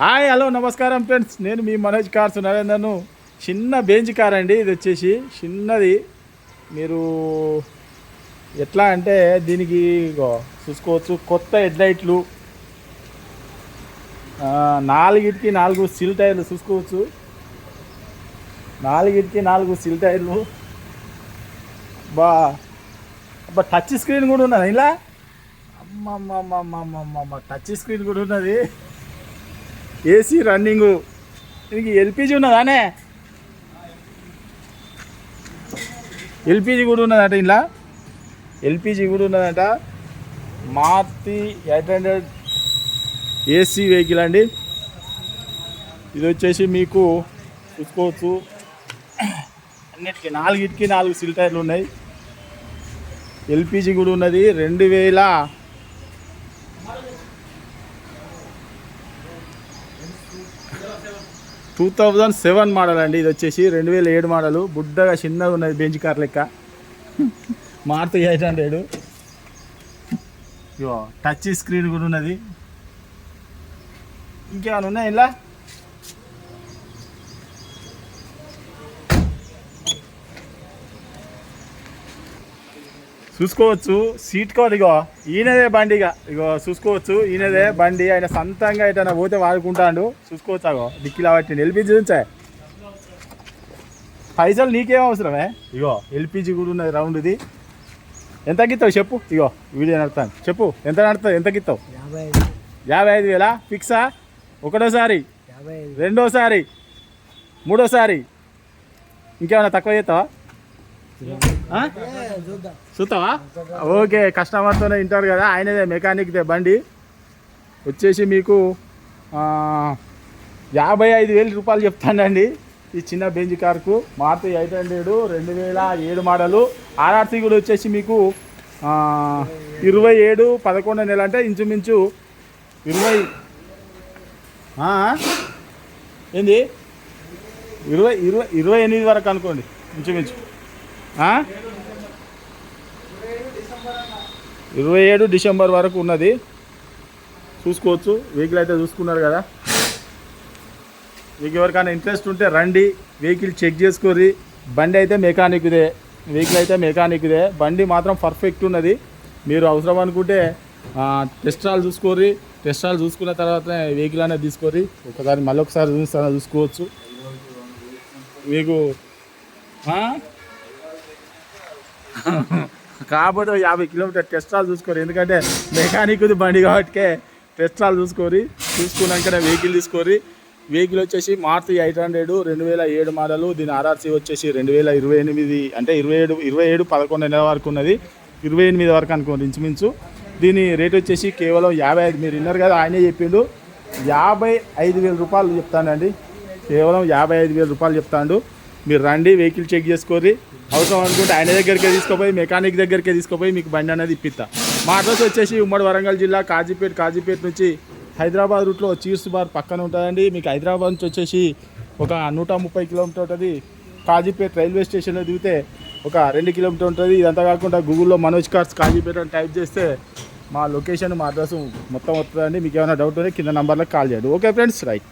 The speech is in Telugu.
హాయ్ హలో నమస్కారం ఫ్రెండ్స్. నేను మీ మనోజ్ కార్స్ నరేందర్ను చిన్న బెంచ్ కార్ అండి ఇది వచ్చేసి. చిన్నది. మీరు ఎట్లా అంటే దీనికి చూసుకోవచ్చు. కొత్త హెడ్లైట్లు. నాలుగిటికి నాలుగు సిల్ టైర్లు చూసుకోవచ్చు. నాలుగిటికి నాలుగు సిల్ టైర్లు. బా అబ్బా టచ్ స్క్రీన్ కూడా ఉన్నది ఇలా? అమ్మమ్మమ్మమ్మమ్మమ్మ టచ్ స్క్రీన్ కూడా ఉన్నది. AC running. దీనికి ఎల్పిజి ఉన్నదానే? ఎల్పిజి కూడా ఉన్నదట ఇలా ఎల్పిజి కూడా ఉన్నదట. Maruti eight hundred AC vehicle అండి. ఇది వచ్చేసి మీకు చూసుకోవచ్చు. అన్నిటికీ నాలుగిటికి నాలుగు సిల్ టైర్లు ఉన్నాయి. ఎల్పిజి కూడా ఉన్నది. రెండు వేల టూ థౌజండ్ సెవెన్ మోడల్ అండి. ఇది వచ్చేసి రెండు వేల ఏడు మోడలు బుడ్డగా చిన్నగా ఉన్నది బెంచ్ కార్ లెక్క. Maruti eight hundred. Touch screen కూడా ఉన్నది. ఇంకేమైనా ఉన్నాయి ఇలా చూసుకోవచ్చు. సీట్ కవర్ ఇగో. ఈయనదే బండి ఇక ఇగో చూసుకోవచ్చు. ఈయనదే బండి. ఆయన సొంతంగా ఎటైనా పోతే వాడుకుంటాడు. చూసుకోవచ్చు అగో. డిక్కీలా పట్టిండు ఎల్పిజి నుంచే. పైసలు నీకేం అవసరమే? ఇగో ఎల్పిజి కూడా ఉన్నది రౌండ్ ఇది. ఎంత గిత్తావు చెప్పు. ఇగో వీడియో నడుతాను చెప్పు. ఎంత నడుతుంది? ఎంత గిత్తావు? యాభై ఐదు యాభై ఐదు వేలా? ఫిక్సా? ఒకటోసారి. రెండోసారి. మూడోసారి. ఇంకేమైనా తక్కువ చేస్తావా? చూస్తావా? ఓకే కస్టమర్తోనే వింటారు కదా ఆయనదే మెకానిక్దే బండి. వచ్చేసి మీకు యాభై ఐదు వేల రూపాయలు చెప్తానండి. ఈ చిన్న బెంజ్ కార్కు మారుతి ఎయిట్ హండ్రెడ్ రెండు వేల ఏడు మోడలు. ఆర్ఆర్సీ కూడా వచ్చేసి మీకు ఇరవై ఏడు పదకొండు నెల అంటే ఇంచుమించు ఇరవై ఏంది? ఇరవై ఇరవై ఇరవై ఎనిమిది వరకు అనుకోండి ఇంచుమించు. ఇరవై ఏడు డిసెంబర్ వరకు ఉన్నది. చూసుకోవచ్చు. వెహికల్ అయితే చూసుకున్నారు కదా. మీకు ఎవరికైనా ఇంట్రెస్ట్ ఉంటే రండి. వెహికల్ చెక్ చేసుకోరి బండి అయితే మెకానిక్దే. వెహికల్ అయితే మెకానిక్దే. బండి మాత్రం పర్ఫెక్ట్ ఉన్నది. మీరు అవసరం అనుకుంటే టెస్ట్రాలు చూసుకోరి టెస్ట్రాలు చూసుకున్న తర్వాత వెహికల్ అనేది తీసుకోరి ఒకసారి మళ్ళీ ఒకసారి చూస్తాను చూసుకోవచ్చు. మీకు కాకపోతే యాభై కిలోమీటర్ టెస్టాలు చూసుకోరు. ఎందుకంటే మెకానిక్ది బండి కాబట్టి టెస్టాలు చూసుకోరి చూసుకున్నాకనే వెహికల్ తీసుకోరి. వెహికల్ వచ్చేసి మార్తి ఎయిట్ హండ్రెడ్ రెండు వేల ఏడు మోడలు దీని ఆర్ఆర్సీ వచ్చేసి రెండు వేల ఇరవై ఎనిమిది అంటే ఇరవై ఏడు ఇరవై ఏడు పదకొండు నెలల వరకు ఉన్నది. ఇరవై ఎనిమిది వరకు అనుకోండి ఇంచుమించు. దీని రేట్ వచ్చేసి కేవలం యాభై ఐదు మీరు విన్నారు కదా ఆయనే చెప్పిండు. యాభై ఐదు వేల రూపాయలు చెప్తానండి. కేవలం యాభై ఐదు వేల రూపాయలు చెప్తాడు. మీరు రండి వెహికల్ చెక్ చేసుకోరి అవసరం అనుకుంటే ఆయన దగ్గరికే తీసుకుపోయి మెకానిక్ దగ్గరికే తీసుకుపోయి మీకు బండి అనేది ఇప్పిస్తా మా అడ్రస్ వచ్చేసి ఉమ్మడి వరంగల్ జిల్లా కాజీపేట కాజీపేట నుంచి హైదరాబాద్ రూట్లో చీర్స్ బార్ పక్కన ఉంటుందండి. మీకు హైదరాబాద్ నుంచి వచ్చేసి ఒక నూట ముప్పై కిలోమీటర్ ఉంటుంది. కాజీపేట రైల్వే స్టేషన్లో దిగితే ఒక రెండు కిలోమీటర్ ఉంటుంది. ఇదంతా కాకుండా గూగుల్లో మనోజ్ కార్స్ కాజీపేట అని టైప్ చేస్తే మా లొకేషన్ మా అడ్రస్ మొత్తం వస్తుందండి. మీకు ఏమైనా డౌట్ ఉంటే కింద నెంబర్లకు కాల్ చేయండి. Okay friends right.